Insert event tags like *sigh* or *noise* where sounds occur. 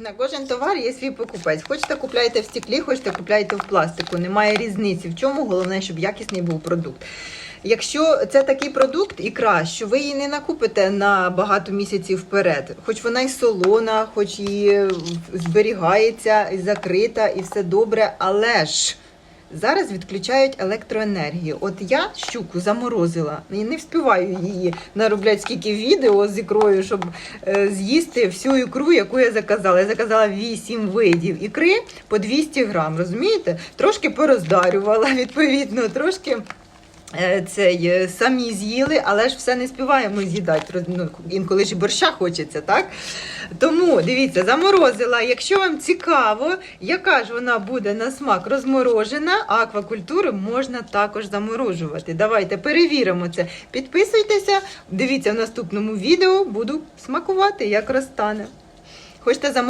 На кожен товар є свій покупець. Хочете купляйте в стеклі, хочете купляйте в пластику. Немає різниці. В чому головне, щоб якісний був продукт. Якщо це такий продукт, ікра, що ви її не накупите на багато місяців вперед, хоч вона й солона, хоч і зберігається, і закрита, і все добре, але ж. Зараз відключають електроенергію. От я щуку заморозила і не вспіваю її наробляти скільки відео з ікрою, щоб е, з'їсти всю ікру, яку я заказала. Я заказала 8 видів ікри по 200 грам. Розумієте? Трошки пороздарювала, *laughs* відповідно, трошки. Е, Цей е, самі з'їли, але ж все не співаємо з'їдати. Ну, інколи ж борща хочеться, так? Тому дивіться, заморозила. Якщо вам цікаво, яка ж вона буде на смак розморожена, а аквакультури можна також заморожувати. Давайте перевіримо це. Підписуйтеся, дивіться в наступному відео, буду смакувати, як розтане. Хочете заморозити?